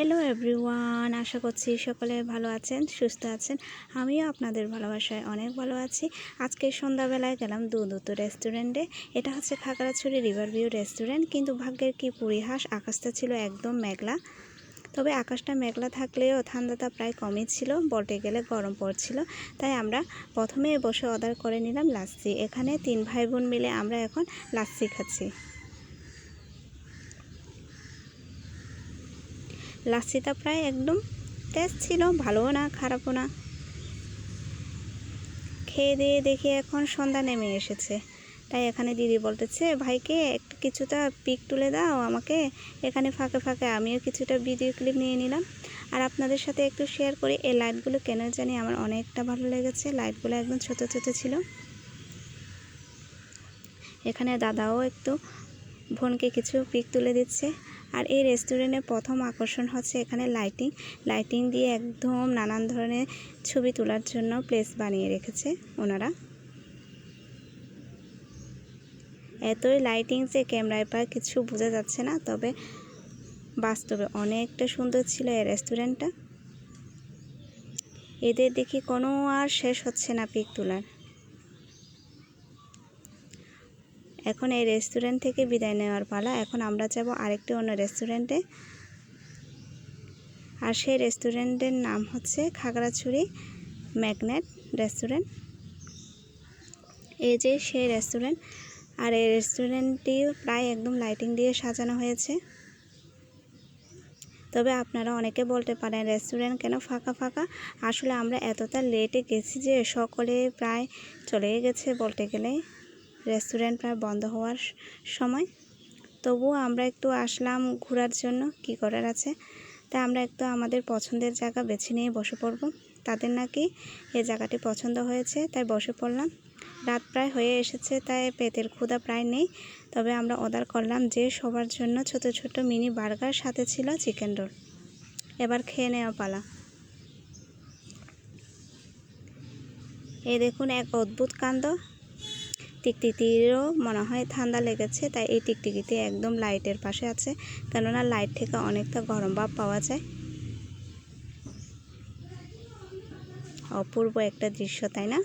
Hello everyone আশা করছি সকলে ভালো আছেন, সুস্থ আছেন। আমিও আপনাদের ভালোবাসায় অনেক ভালো আছি। আজকে সন্ধ্যাবেলায় গেলাম দুদুত রেস্টুরেন্টে। এটা হচ্ছে খাগড়াছড়ি রিভার ভিউ রেস্টুরেন্ট, কিন্তু ভাগ্যের কি পরিহাস, আকাশটা ছিল একদম মেঘলা। তবে আকাশটা মেঘলা থাকলেও ঠান্ডাটা প্রায় কমই ছিল, বটে গেলে গরম পড়ছিল। তাই আমরা প্রথমে বসে অর্ডার করে নিলাম লাচ্ছি। এখানে তিন ভাই বোন মিলে আমরা এখন লাচ্ছি খাচ্ছি। লাচ্ছিটা প্রায় একদম টেস্ট ছিল, ভালোও না, খারাপও না। খেয়ে দিয়ে দেখি এখন সন্ধ্যা নেমে এসেছে। তাই এখানে দিদি বলতেছে, ভাইকে একটু কিছুটা পিক তুলে দাও আমাকে। এখানে ফাঁকে ফাঁকে আমিও কিছুটা ভিডিও ক্লিপ নিয়ে নিলাম। আর আপনাদের সাথে একটু শেয়ার করি, এই লাইটগুলো কেন জানি আমার অনেকটা ভালো লেগেছে। লাইটগুলো একদম ছোট ছোট ছিল। এখানে দাদাও একটু বোনকে কিছু পিক তুলে দিচ্ছে। আর এই রেস্টুরেন্টের প্রথম আকর্ষণ হচ্ছে এখানে লাইটিং। লাইটিং দিয়ে একদম নানান ধরনের ছবি তোলার জন্য প্লেস বানিয়ে রেখেছে ওনারা। এতই লাইটিং যে ক্যামেরায় পা কিছু বোঝা যাচ্ছে না, তবে বাস্তবে অনেকটা সুন্দর ছিল এই রেস্টুরেন্টটা। এদের দেখি কোনো আর শেষ হচ্ছে না পিক তোলার। এখন এই রেস্টুরেন্ট থেকে বিদায় নেওয়ার পালা। এখন আমরা যাব আরেকটি অন্য রেস্টুরেন্টে। আর সেই রেস্টুরেন্টের নাম হচ্ছে খাগড়াছড়ি ম্যাগনেট রেস্টুরেন্ট। এই যে সেই রেস্টুরেন্ট। আর এই রেস্টুরেন্টটি প্রায় একদম লাইটিং দিয়ে সাজানো হয়েছে। তবে আপনারা অনেকে বলতে পারেন, রেস্টুরেন্ট কেন ফাঁকা ফাঁকা? আসলে আমরা এতটা লেটে গেছি যে সকলে প্রায় চলে গেছে বলতে গেলে। রেস্টুরেন্ট প্রায় বন্ধ হওয়ার সময়। তবুও আমরা একটু আসলাম ঘোরার জন্য, কি করার আছে? তাই আমরা একটু আমাদের পছন্দের জায়গা বেছে নিয়ে বসে পড়ব। তাদের নাকি এই জায়গাটি পছন্দ হয়েছে, তাই বসে পড়লাম। রাত প্রায় হয়ে এসেছে, তাই পেটের ক্ষুধা প্রায় নেই। তবে আমরা অর্ডার করলাম যে সবার জন্য ছোট ছোট মিনি বার্গার, সাথে ছিল চিকেন রোল। এবার খেয়ে নেওয়া পালা। এই দেখুন, এক অদ্ভুত কাণ্ড। টিকটিকিরও মনে হয় ঠান্ডা লেগেছে, তাই এই টিকটিকিটি একদম লাইটের পাশে আছে, কেননা লাইট থেকে অনেকটা গরম ভাব পাওয়া যায়। অপূর্ব একটা দৃশ্য, তাই না?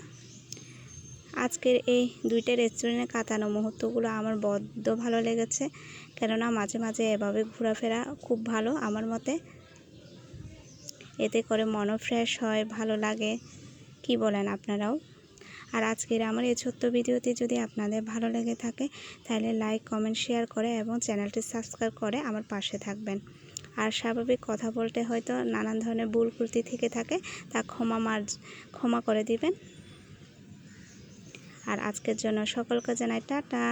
আজকের এই দুইটা রেস্টুরেন্টে কাটানো মুহূর্তগুলো আমার বড্ড ভালো লেগেছে, কেননা মাঝে মাঝে এভাবে ঘোরাফেরা খুব ভালো আমার মতে। এতে করে মনও ফ্রেশ হয়, ভালো লাগে। কি বলেন আপনারাও? আর আজকের আমার এই ছোট্ট ভিডিওটি যদি আপনাদের ভালো লেগে থাকে, তাহলে লাইক কমেন্ট শেয়ার করে এবং চ্যানেলটি সাবস্ক্রাইব করে আমার পাশে থাকবেন। আর স্বাভাবিক কথা বলতে হয়তো নানান ধরনের ভুল কুর্তি থেকে থাকে, তা ক্ষমা মার, ক্ষমা করে দিবেন। আর আজকের জন্য সকলকে জানাই টাটা।